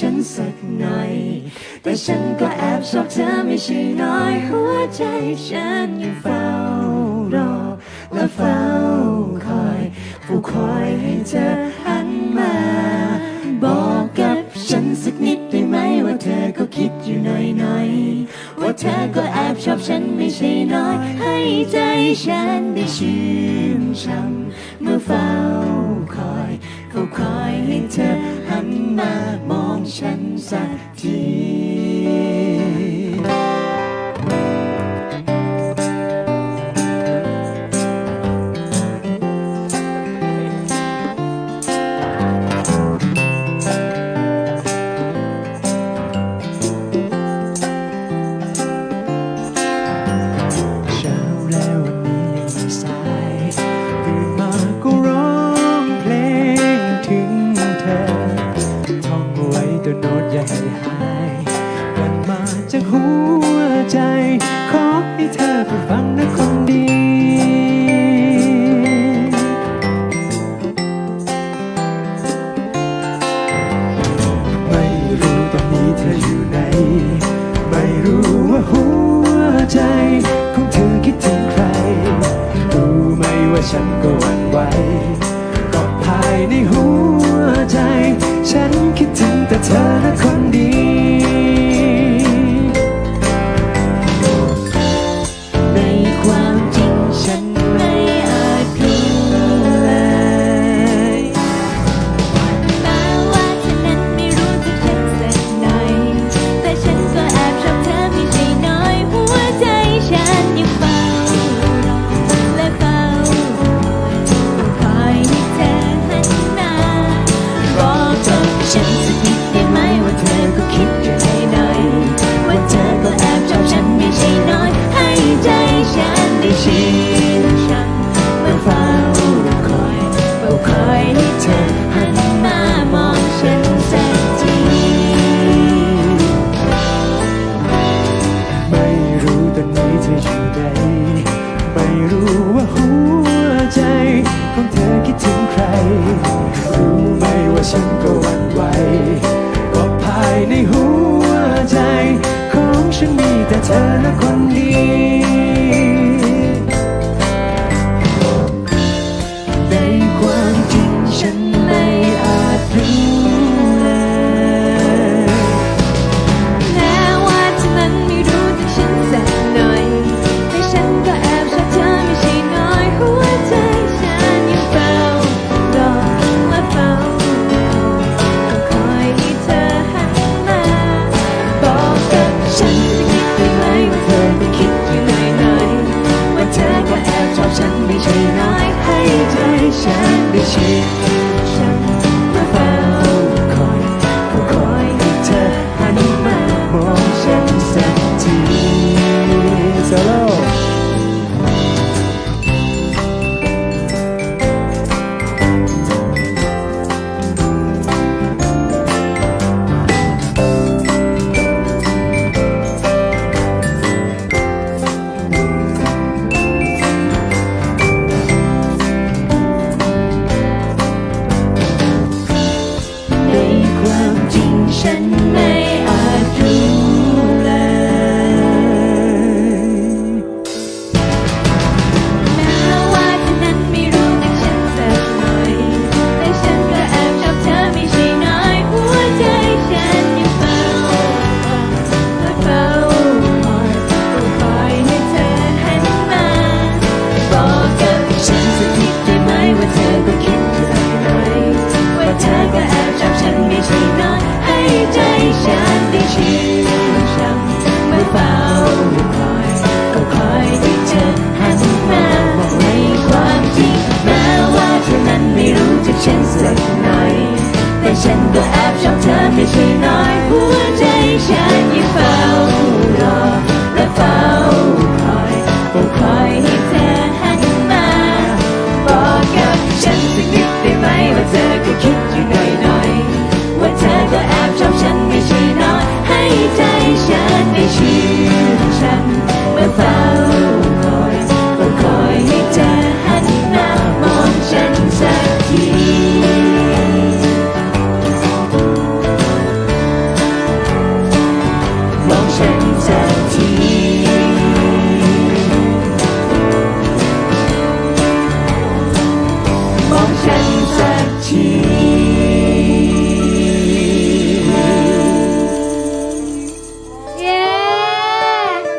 ฉันสักหน่อย แต่ฉันก็แอบชอบเธอไม่ใช่น้อย หัวใจฉันยังเฝ้ารอ และเฝ้าคอยผู้คอยให้เธอหันมา บอกกับฉันสักนิดได้ไหมว่าเธอก็คิดอยู่หน่อยๆว่าเธอก็แอบชอบฉันไม่ใช่น้อย ให้ใจฉันได้ชื่นช่ำเมื่อเฝ้าคอยเฝ้าคอยให้เธอหันมามอง ฉันสักที อยหายกันมาจากหัวใจ ขอให้เธอไปฟังนะคนดีไม่รู้ตอนนี้เธออยู่ไหน ไม่รู้ว่าหัวใจของเธอคิดถึงใคร รู้ไหมว่าฉันก็หวั่นไหวก็ภายในหัว เธออยู่ไหนไม่รู้ว่าหัวใจของเธอคิดถึงใคร รู้ไหมว่าฉันก็หวั่นไหวก็ภายในหัวใจ ของฉันมีแต่เธอและคน ฉันก็แอบชอบเธอไม่ใช่น้อยหัวใจฉันยังเฝ้ารอและเฝ้าคอยเฝ้าคอยให้เธอหันมา บอกกับฉันสักนิดได้ไหมว่าเธอก็คิดอยู่หน่อยๆว่าเธอก็แอบชอบฉันไม่ใช่น้อยให้ใจฉันได้ชื่นช่ำเมื่อเฝ้า ที